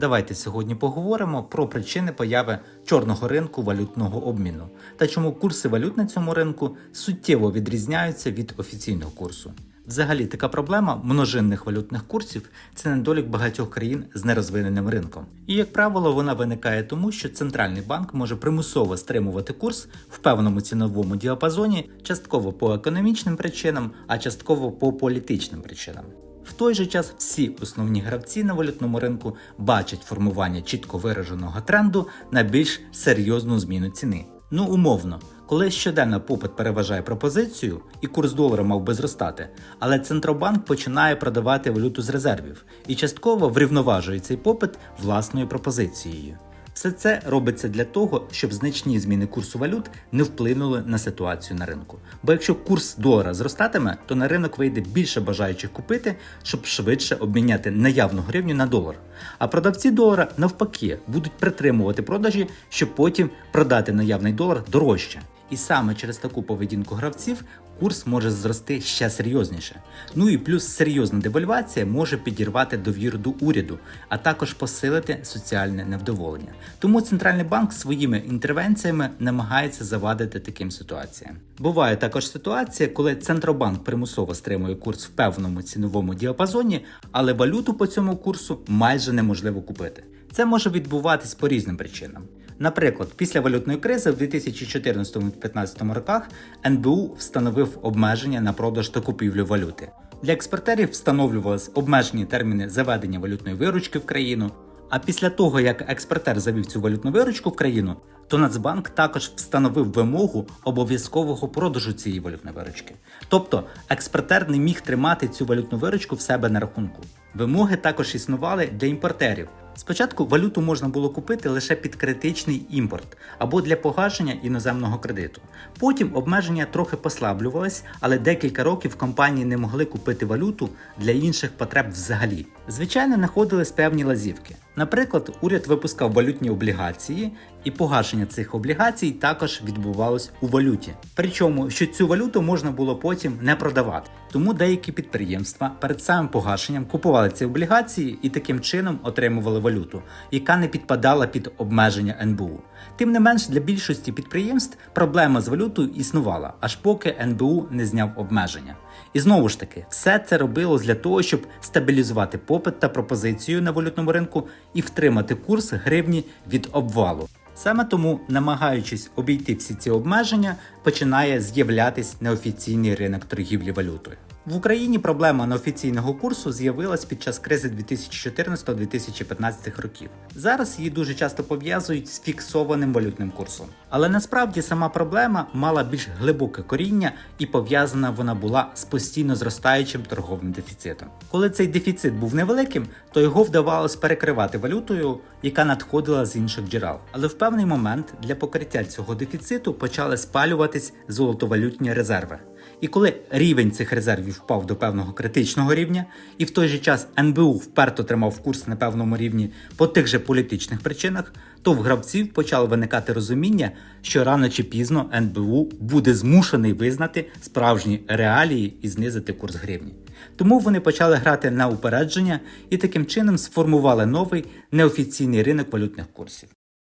Давайте сьогодні поговоримо про причини появи чорного ринку валютного обміну та чому курси валют на цьому ринку суттєво відрізняються від офіційного курсу. Взагалі, така проблема множинних валютних курсів це недолік багатьох країн з нерозвиненим ринком. І, як правило, вона виникає тому, що центральний банк може примусово стримувати курс в певному ціновому діапазоні, частково по економічним причинам, а частково по політичним причинам. В той же час всі основні гравці на валютному ринку бачать формування чітко вираженого тренду на більш серйозну зміну ціни. Ну, умовно, коли щоденно попит переважає пропозицію і курс долара мав би зростати, але Центробанк починає продавати валюту з резервів і частково врівноважує цей попит власною пропозицією. Все це робиться для того, щоб значні зміни курсу валют не вплинули на ситуацію на ринку. Бо якщо курс долара зростатиме, то на ринок вийде більше бажаючих купити, щоб швидше обміняти наявну гривню на долар. А продавці долара навпаки будуть притримувати продажі, щоб потім продати наявний долар дорожче. І саме через таку поведінку гравців курс може зрости ще серйозніше. Ну і плюс серйозна девальвація може підірвати довіру до уряду, а також посилити соціальне невдоволення. Тому центральний банк своїми інтервенціями намагається завадити таким ситуаціям. Буває також ситуація, коли центробанк примусово стримує курс в певному ціновому діапазоні, але валюту по цьому курсу майже неможливо купити. Це може відбуватись по різним причинам. Наприклад, після валютної кризи в 2014-2015 роках НБУ встановив обмеження на продаж та купівлю валюти. Для експортерів встановлювалися обмежені терміни заведення валютної виручки в країну. А після того, як експортер завів цю валютну виручку в країну, то Нацбанк також встановив вимогу обов'язкового продажу цієї валютної виручки. Тобто експортер не міг тримати цю валютну виручку в себе на рахунку. Вимоги також існували для імпортерів. Спочатку валюту можна було купити лише під критичний імпорт або для погашення іноземного кредиту. Потім обмеження трохи послаблювались, але декілька років компанії не могли купити валюту для інших потреб взагалі. Звичайно, знаходились певні лазівки. Наприклад, уряд випускав валютні облігації, і погашення цих облігацій також відбувалось у валюті. Причому, що цю валюту можна було потім не продавати. Тому деякі підприємства перед самим погашенням купували ці облігації і таким чином отримували валюту, яка не підпадала під обмеження НБУ. Тим не менш, для більшості підприємств проблема з валютою існувала, аж поки НБУ не зняв обмеження. І знову ж таки, все це робилось для того, щоб стабілізувати попит та пропозицію на валютному ринку і втримати курс гривні від обвалу. Саме тому, намагаючись обійти всі ці обмеження, починає з'являтись неофіційний ринок торгівлі валютою. В Україні проблема неофіційного курсу з'явилась під час кризи 2014-2015 років. Зараз її дуже часто пов'язують з фіксованим валютним курсом. Але насправді сама проблема мала більш глибоке коріння і пов'язана вона була з постійно зростаючим торговим дефіцитом. Коли цей дефіцит був невеликим, то його вдавалось перекривати валютою, яка надходила з інших джерел. Але в певний момент для покриття цього дефіциту почали спалюватись золотовалютні резерви. І коли рівень цих резервів впав до певного критичного рівня, і в той же час НБУ вперто тримав курс на певному рівні по тих же політичних причинах, то в гравців почало виникати розуміння, що рано чи пізно НБУ буде змушений визнати справжні реалії і знизити курс гривні. Тому вони почали грати на упередження і таким чином сформували новий неофіційний ринок валютних курсів.